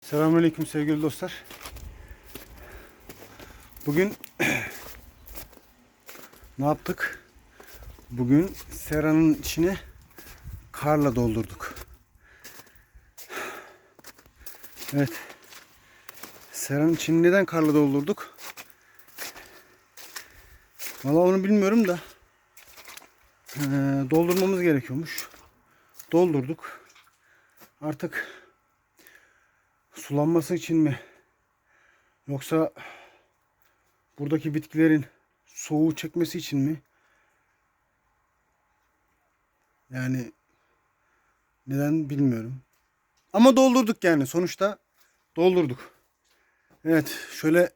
Selamünaleyküm sevgili dostlar. Bugün ne yaptık? Bugün seranın içine karla doldurduk. Evet. Seranın içini neden karla doldurduk? Valla onu bilmiyorum da eee, doldurmamız gerekiyormuş. Doldurduk. Artık sulanması için mi? Yoksa buradaki bitkilerin soğuğu çekmesi için mi? Yani neden bilmiyorum. Ama doldurduk yani sonuçta doldurduk. Evet şöyle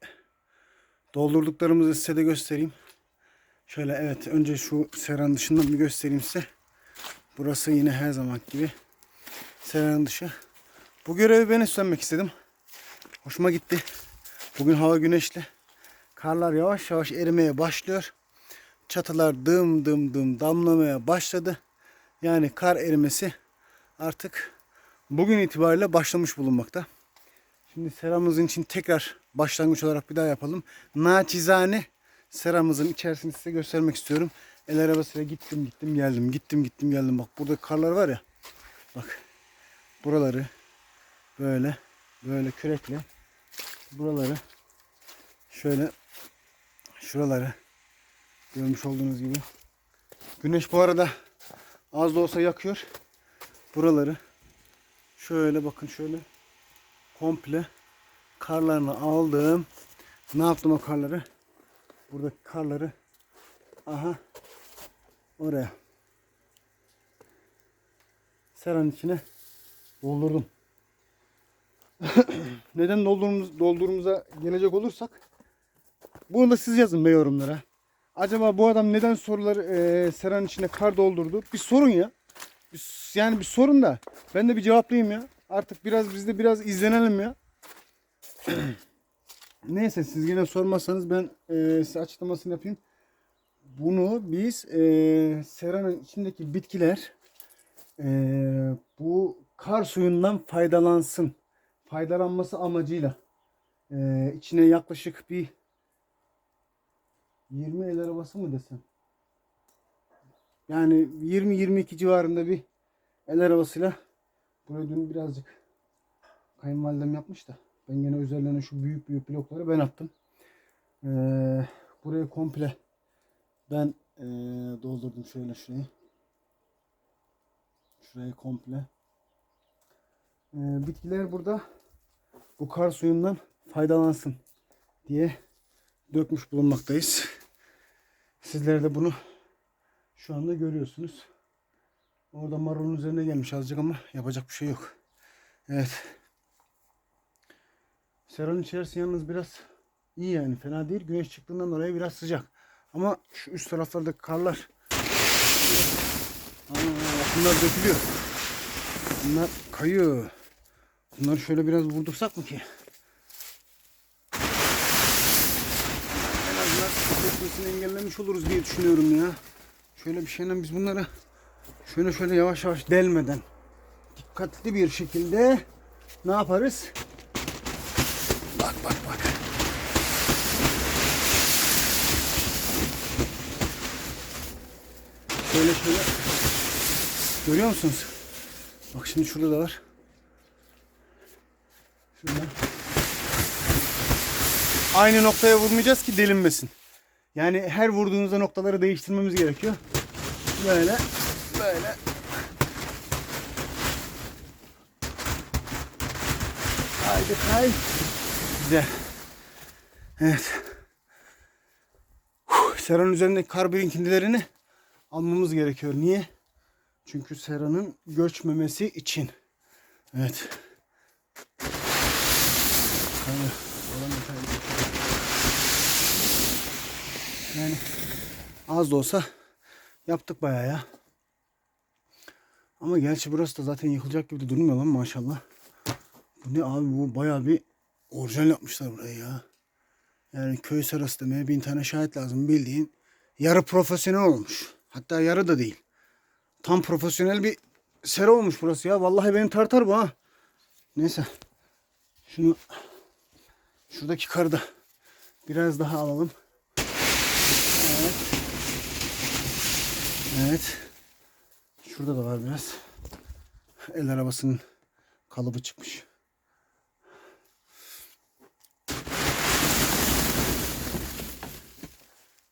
doldurduklarımızı size de göstereyim. Şöyle evet önce şu seranın dışından bir göstereyim size. Burası yine her zaman gibi seranın dışı. Bu görevi ben üstlenmek istedim. Hoşuma gitti. Bugün hava güneşli. Karlar yavaş yavaş erimeye başlıyor. Çatılar dım dım dım damlamaya başladı. Yani kar erimesi artık bugün itibariyle başlamış bulunmakta. Şimdi seramızın için tekrar başlangıç olarak bir daha yapalım. Naçizane seramızın içerisini size göstermek istiyorum. El arabasıyla gittim gittim geldim. Gittim gittim geldim. Bak burada karlar var ya. Bak. Buraları böyle böyle kürekle buraları şöyle şuraları görmüş olduğunuz gibi. Güneş bu arada az da olsa yakıyor. Buraları şöyle bakın şöyle komple karlarını aldım. Ne yaptım o karları? Buradaki karları aha oraya. Seranın içine doldurdum neden doldurumuz, doldurumuza gelecek olursak bunu da siz yazın be yorumlara. Acaba bu adam neden soruları e, seranın içine kar doldurdu? Bir sorun ya. Bir- yani bir sorun da ben de bir cevaplayayım ya. Artık biraz biz de biraz izlenelim ya. Neyse siz yine sormazsanız ben e, size açıklamasını yapayım. Bunu biz e, seranın içindeki bitkiler e, bu kar suyundan faydalansın faydalanması amacıyla e, içine yaklaşık bir 20 el arabası mı desem? Yani 20-22 civarında bir el arabasıyla buraya dün birazcık kayınvalidem yapmış da ben yine üzerlerine şu büyük büyük blokları ben attım. E, burayı komple ben e, doldurdum şöyle şurayı. Şurayı komple. E, bitkiler burada bu kar suyundan faydalansın diye dökmüş bulunmaktayız. Sizler de bunu şu anda görüyorsunuz. Orada marulun üzerine gelmiş azıcık ama yapacak bir şey yok. Evet. Seranın içerisi yalnız biraz iyi yani fena değil. Güneş çıktığından dolayı biraz sıcak. Ama şu üst taraflardaki karlar Aa, bunlar dökülüyor. Bunlar kayıyor. Bunları şöyle biraz vurdursak mı ki? En azından dökmesini engellemiş oluruz diye düşünüyorum ya. Şöyle bir şeyle biz bunları şöyle şöyle yavaş yavaş delmeden dikkatli bir şekilde ne yaparız? Bak bak bak. Şöyle şöyle. Görüyor musunuz? Bak şimdi şurada da var. Şuradan. Aynı noktaya vurmayacağız ki delinmesin. Yani her vurduğunuzda noktaları değiştirmemiz gerekiyor. Böyle, böyle. Haydi kay. Güzel. Evet. Seranın üzerindeki kar birikintilerini almamız gerekiyor. Niye? Çünkü seranın göçmemesi için. Evet. Yani az da olsa yaptık bayağı ya. Ama gerçi burası da zaten yıkılacak gibi de durmuyor lan maşallah. Bu ne abi bu bayağı bir orijinal yapmışlar burayı ya. Yani köy serası demeye bin tane şahit lazım bildiğin. Yarı profesyonel olmuş. Hatta yarı da değil. Tam profesyonel bir sera olmuş burası ya. Vallahi beni tartar bu ha. Neyse. Şunu şuradaki karda biraz daha alalım. Evet. Evet. Şurada da var biraz. El arabasının kalıbı çıkmış.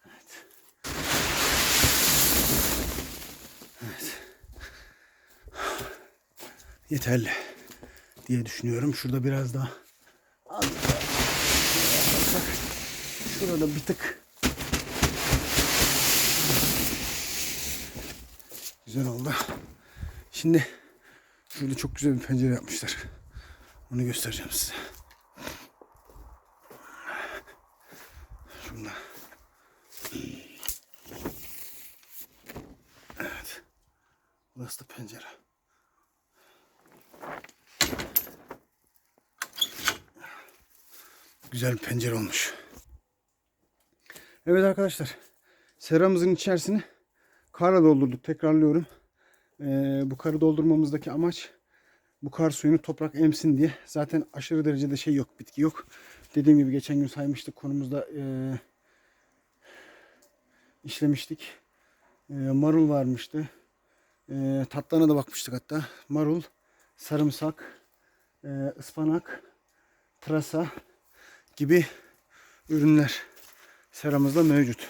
Evet. Evet. Yeterli diye düşünüyorum. Şurada biraz daha az daha yaparsak şurada bir tık güzel oldu. Şimdi şurada çok güzel bir pencere yapmışlar. Onu göstereceğim size. Şurada. Evet. Burası da pencere. Güzel bir pencere olmuş. Evet arkadaşlar. Seramızın içerisini karla doldurduk. Tekrarlıyorum. Ee, bu karı doldurmamızdaki amaç bu kar suyunu toprak emsin diye. Zaten aşırı derecede şey yok, bitki yok. Dediğim gibi geçen gün saymıştık konumuzda ee, işlemiştik. Ee, marul varmıştı. Ee, tatlarına da bakmıştık hatta. Marul, sarımsak, ee, ıspanak, pırasa gibi ürünler seramızda mevcut.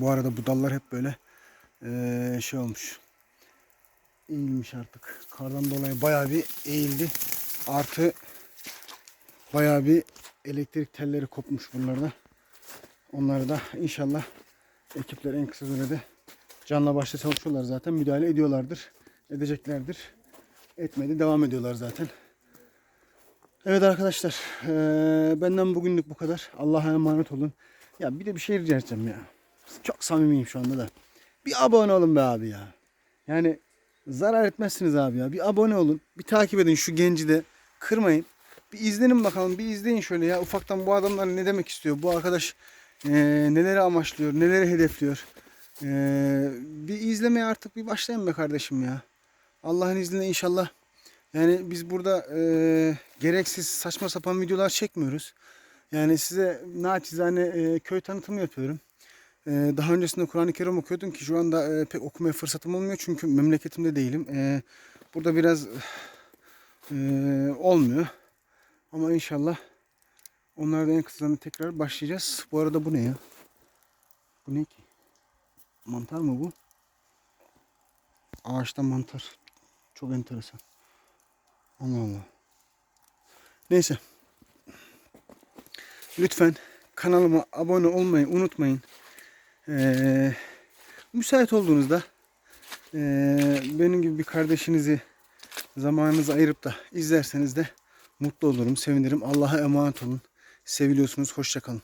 Bu arada bu dallar hep böyle ee, şey olmuş. Eğilmiş artık. Kardan dolayı bayağı bir eğildi. Artı bayağı bir elektrik telleri kopmuş bunlarda. Onları da inşallah ekipler en kısa sürede canla başla çalışıyorlar zaten. Müdahale ediyorlardır. Edeceklerdir. Etmedi. Devam ediyorlar zaten. Evet arkadaşlar. eee, benden bugünlük bu kadar. Allah'a emanet olun. Ya bir de bir şey rica edeceğim ya. Çok samimiyim şu anda da. Bir abone olun be abi ya. Yani zarar etmezsiniz abi ya. Bir abone olun. Bir takip edin şu genci de. Kırmayın. Bir izlenin bakalım. Bir izleyin şöyle ya. Ufaktan bu adamlar ne demek istiyor? Bu arkadaş eee, neleri amaçlıyor? Neleri hedefliyor? Eee, bir izlemeye artık bir başlayın be kardeşim ya. Allah'ın izniyle inşallah. Yani biz burada eee, gereksiz saçma sapan videolar çekmiyoruz. Yani size naçizane eee, köy tanıtımı yapıyorum. Eee, daha öncesinde Kur'an-ı Kerim okuyordum ki şu anda eee, pek okumaya fırsatım olmuyor çünkü memleketimde değilim. Eee, burada biraz eee, olmuyor. Ama inşallah onlardan en kısa tekrar başlayacağız. Bu arada bu ne ya? Bu ne ki? Mantar mı bu? Ağaçta mantar. Çok enteresan. Allah Allah. Neyse. Lütfen kanalıma abone olmayı unutmayın. Ee, müsait olduğunuzda ee, benim gibi bir kardeşinizi zamanınızı ayırıp da izlerseniz de mutlu olurum, sevinirim. Allah'a emanet olun. Seviliyorsunuz. Hoşçakalın.